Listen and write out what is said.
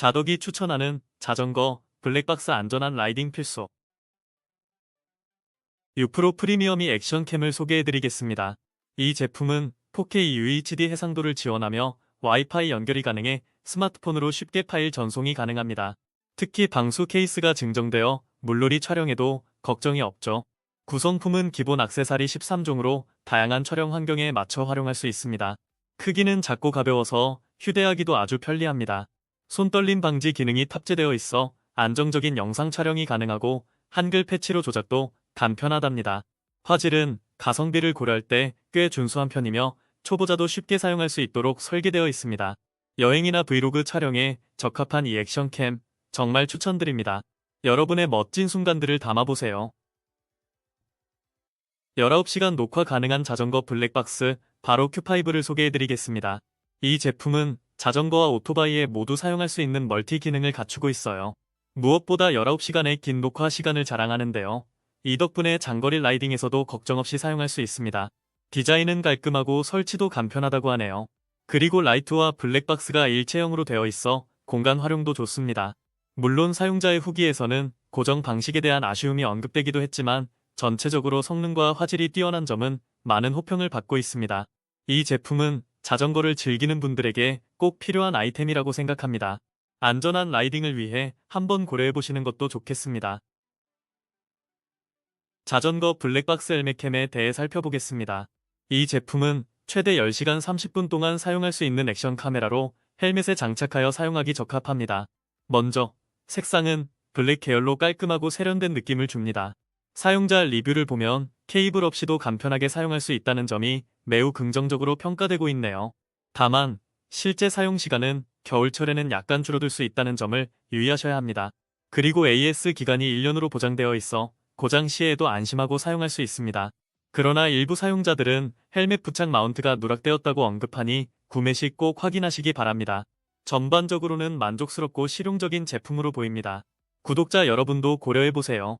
자덕이 추천하는 자전거 블랙박스 안전한 라이딩 필수 6프로 프리미엄이 액션캠을 소개해드리겠습니다. 이 제품은 4K UHD 해상도를 지원하며 와이파이 연결이 가능해 스마트폰으로 쉽게 파일 전송이 가능합니다. 특히 방수 케이스가 증정되어 물놀이 촬영에도 걱정이 없죠. 구성품은 기본 악세사리 13종으로 다양한 촬영 환경에 맞춰 활용할 수 있습니다. 크기는 작고 가벼워서 휴대하기도 아주 편리합니다. 손떨림 방지 기능이 탑재되어 있어 안정적인 영상 촬영이 가능하고 한글 패치로 조작도 간편하답니다. 화질은 가성비를 고려할 때 꽤 준수한 편이며 초보자도 쉽게 사용할 수 있도록 설계되어 있습니다. 여행이나 브이로그 촬영에 적합한 이 액션캠 정말 추천드립니다. 여러분의 멋진 순간들을 담아보세요. 19시간 녹화 가능한 자전거 블랙박스 바로 Q5를 소개해드리겠습니다. 이 제품은 자전거와 오토바이에 모두 사용할 수 있는 멀티 기능을 갖추고 있어요. 무엇보다 19시간의 긴 녹화 시간을 자랑하는데요. 이 덕분에 장거리 라이딩에서도 걱정 없이 사용할 수 있습니다. 디자인은 깔끔하고 설치도 간편하다고 하네요. 그리고 라이트와 블랙박스가 일체형으로 되어 있어 공간 활용도 좋습니다. 물론 사용자의 후기에서는 고정 방식에 대한 아쉬움이 언급되기도 했지만 전체적으로 성능과 화질이 뛰어난 점은 많은 호평을 받고 있습니다. 이 제품은 자전거를 즐기는 분들에게 꼭 필요한 아이템이라고 생각합니다. 안전한 라이딩을 위해 한번 고려해보시는 것도 좋겠습니다. 자전거 블랙박스 헬멧캠에 대해 살펴보겠습니다. 이 제품은 최대 10시간 30분 동안 사용할 수 있는 액션 카메라로 헬멧에 장착하여 사용하기 적합합니다. 먼저 색상은 블랙 계열로 깔끔하고 세련된 느낌을 줍니다. 사용자 리뷰를 보면 케이블 없이도 간편하게 사용할 수 있다는 점이 매우 긍정적으로 평가되고 있네요. 다만 실제 사용 시간은 겨울철에는 약간 줄어들 수 있다는 점을 유의하셔야 합니다. 그리고 AS 기간이 1년으로 보장되어 있어 고장 시에도 안심하고 사용할 수 있습니다. 그러나 일부 사용자들은 헬멧 부착 마운트가 누락되었다고 언급하니 구매 시 꼭 확인하시기 바랍니다. 전반적으로는 만족스럽고 실용적인 제품으로 보입니다. 구독자 여러분도 고려해보세요.